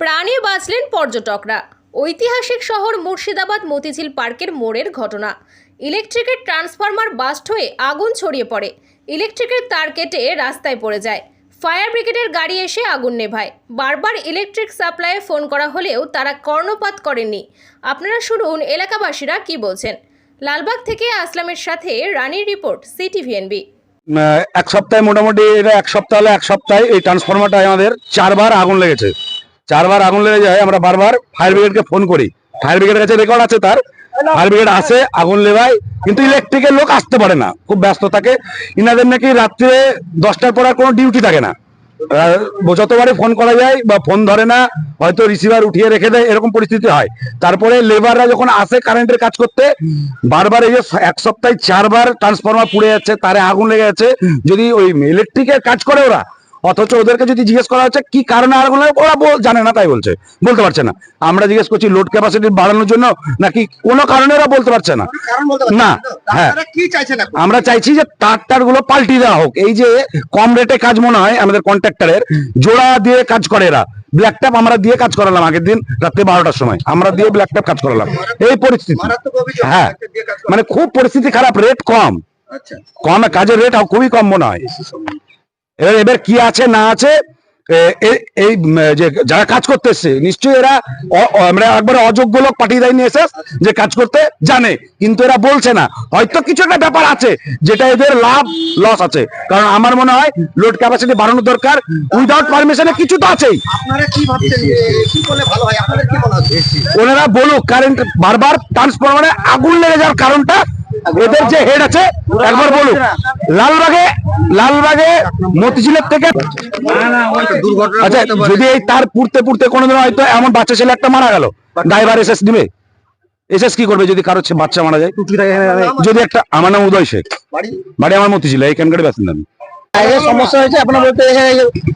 প্রাণে বাঁচলেন পর্যটকরা। ঐতিহাসিক শহর মুর্শিদাবাদ মতিঝিল পার্কের মোড়ের ঘটনা। ইলেকট্রিকের ট্রান্সফরমার বাস্ট হয়ে আগুন ছড়িয়ে পড়ে। ইলেকট্রিকের তার কেটে রাস্তায় পড়ে যায়। ফায়ার ব্রিগেডের গাড়ি এসে আগুন নেভায়। বারবার ইলেকট্রিক সাপ্লাইয়ে ফোন করা হলেও তারা কর্ণপাত করেননি। আপনারা শুনুন এলাকাবাসীরা কি বলছেন। লালবাগ থেকে আসলামের সাথে রানীর রিপোর্ট, সিটিভিএনবি। এক সপ্তাহে মোটামুটি এটা এক সপ্তাহ হলে এক সপ্তাহে এই ট্রান্সফরমারটায় আমাদের চারবার আগুন লেগেছে। চারবার আগুন লেগে যায় আমরা বারবার ফায়ার ব্রিগেডকে ফোন করি। ফায়ার ব্রিগেডের কাছে রেকর্ড আছে তার। ফায়ার ব্রিগেড আসে আগুন লেবায় কিন্তু ইলেকট্রিকের লোক আসতে পারে না খুব ব্যস্ত থাকে। ইনাদের নাকি রাত্রে দশটার পর আর কোনো ডিউটি থাকে না। আহ, যতবারই ফোন করা যায় বা ফোন ধরে না হয়তো রিসিভার উঠিয়ে রেখে দেয় এরকম পরিস্থিতি হয়। তারপরে লেবাররা যখন আসে কারেন্টের কাজ করতে বারবার এই যে এক সপ্তাহে চারবার ট্রান্সফরমার পুড়ে যাচ্ছে তারে আগুন লেগে যাচ্ছে। যদি ওই ইলেকট্রিকের কাজ করে ওরা অথচ ওদেরকে যদি জিজ্ঞেস করা হচ্ছে কি কারণে লাগে ওরা জানে না তাই বলছে। বলতে পারছে না। আমরা জিজ্ঞেস করছি লোড ক্যাপাসিটি বাড়ানোর জন্য নাকি কোনো কারণে ওরা বলতে পারছে না? না, হ্যাঁ। এখন আমরা চাইছি যে তার টারগুলো পাল্টি দেওয়া হোক। এই যে কম রেটে কাজ মনে হয় আমাদের কন্ট্রাক্টরের জোড়া দিয়ে কাজ করে এরা। ব্ল্যাক ট্যাপ আমরা দিয়ে কাজ করালাম আগের দিন রাত্রে বারোটার সময়। আমরা দিয়ে ব্ল্যাক ট্যাপ কাজ করালাম। এই পরিস্থিতি। হ্যাঁ। মানে খুব পরিস্থিতি খারাপ রেট কম। আচ্ছা। কম কাজের রেট খুবই কম মনে হয়। এবার এবার কি আছে না আছে এই যে যারা কাজ করতে এসছে নিশ্চয়ই এরা আমরা একবারে অযোগ্য লোক পাঠিয়ে দেয়নি এসে যে কাজ করতে জানে কিন্তু এরা বলছে না। হয়তো কিছু একটা ব্যাপার আছে যেটা এদের লাভ লস আছে। কারণ আমার মনে হয় লোড ক্যাপাসিটি বাড়ানো দরকার। উইদাউট পারমিশনে কিছু তো আছেই। ওনারা বলুক কারেন্ট বারবার ট্রান্সফরমারে আগুন লেগে যাওয়ার কারণটা এদের যে হেড আছে একবার বলুন। লালবাগে লালবাগে মতিঝিলের থেকে আচ্ছা যদি এই তার পুড়তে পুড়তে কোনোদিন হয়তো এমন বাচ্চা ছেলে একটা মারা গেল ড্রাইভার এসএস দিবে। এসএস কি করবে যদি কারও বাচ্চা মারা যায়? যদি একটা আমার নাম উদয় শেখ। বাড়ি? বাড়ি আমার মতিঝিল এইখানকার বাসিন্দা আমি। সমস্যা হয়েছে আপনার বলতে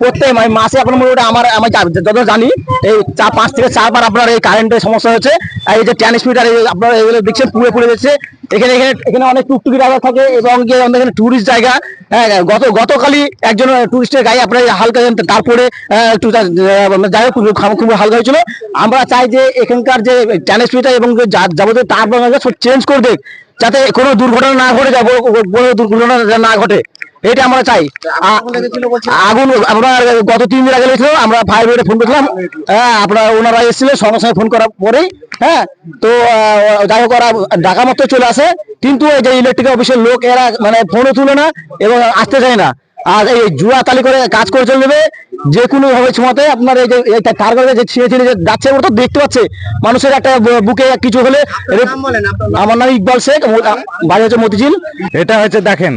প্রত্যেক মাসে আপনার আমার আমি যত জানি এই চার পাঁচ থেকে চারবার আপনার এই কারেন্টের সমস্যা হয়েছে। আর এই যে ট্রান্সমিটার আপনার এগুলো দেখছেন পুড়ে পুড়ে যাচ্ছে। এখানে এখানে এখানে অনেক টুকটুকি থাকে এবং এখানে টুরিস্ট জায়গা। হ্যাঁ, গত গতকালই একজন টুরিস্টের গায়ে আপনার হালকা তারপরে একটু যাই হোক খুব হালকা হয়েছিল। আমরা চাই যে এখানকার যে ট্রান্সমিটার এবং যাবতীয় তার চেঞ্জ করে দেখ যাতে কোনো দুর্ঘটনা না ঘটে যাব বড় দুর্ঘটনা না ঘটে। এটা আমরা চাই। আগুন আমরা গত তিন দিন আগে লেগেছিল আমরা ফায়ার ব্রিগেডে ফোন করেছিলাম। হ্যাঁ আপনারা ওনারা এসেছিলেন সঙ্গে সঙ্গে ফোন করার পরেই হ্যাঁ তো আহ, যাই হোক ওরা ঢাকা মতো চলে আসে। কিন্তু এই যে ইলেকট্রিক অফিসের লোক এরা মানে ফোনও তুলে না এবং আসতে চায় না। আর এই জুয়া তালি করে কাজ করে চলে যাবে যে কোনো ভাবে সময়তে আপনার এই যে তার করে যে ছিঁড়ে ছিঁড়ে যে যাচ্ছে ওরা তো দেখতে পাচ্ছে। মানুষের একটা বুকে কিছু হলে আপনার। আমার নাম ইকবাল শেখ বাড়ি হচ্ছে মতিঝিল। এটা হচ্ছে দেখেন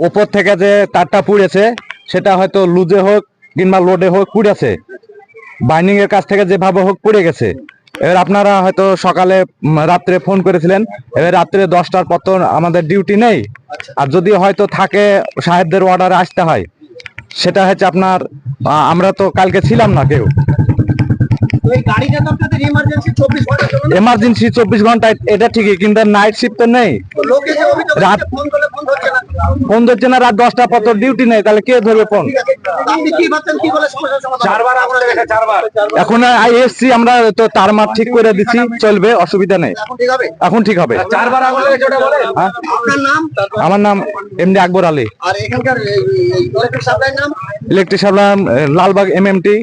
ওপর থেকে যে তারটা পুড়েছে সেটা হয়তো লুজে হোক কিংবা লোডে হোক পুড়েছে। বাইন্ডিং এর কাছ থেকে যেভাবে হোক পুড়ে গেছে। এবার আপনারা হয়তো সকালে রাত্রে ফোন করেছিলেন। এবার রাত্রে দশটার পর তো আমাদের ডিউটি নেই। আর যদি হয়তো থাকে সাহেবদের অর্ডারে আসতে হয়। সেটা হচ্ছে আপনার আমরা তো কালকে ছিলাম না কেউ। এমার্জেন্সি চব্বিশ ঘন্টায় এটা ঠিকই কিন্তু নাইট শিফট তো নেই। রাত- ফোন ধরছে না রাত দশটা পর ডিউটি নেই তাহলে কে ধরবে ফোন? এখন এসছি আমরা তো তার মাঠ ঠিক করে দিচ্ছি চলবে অসুবিধা নেই। এখন ঠিক হবে? হ্যাঁ? আমার নাম MD Akbar Ali. Electric supply নাম? Electric supply Lalbagh MMT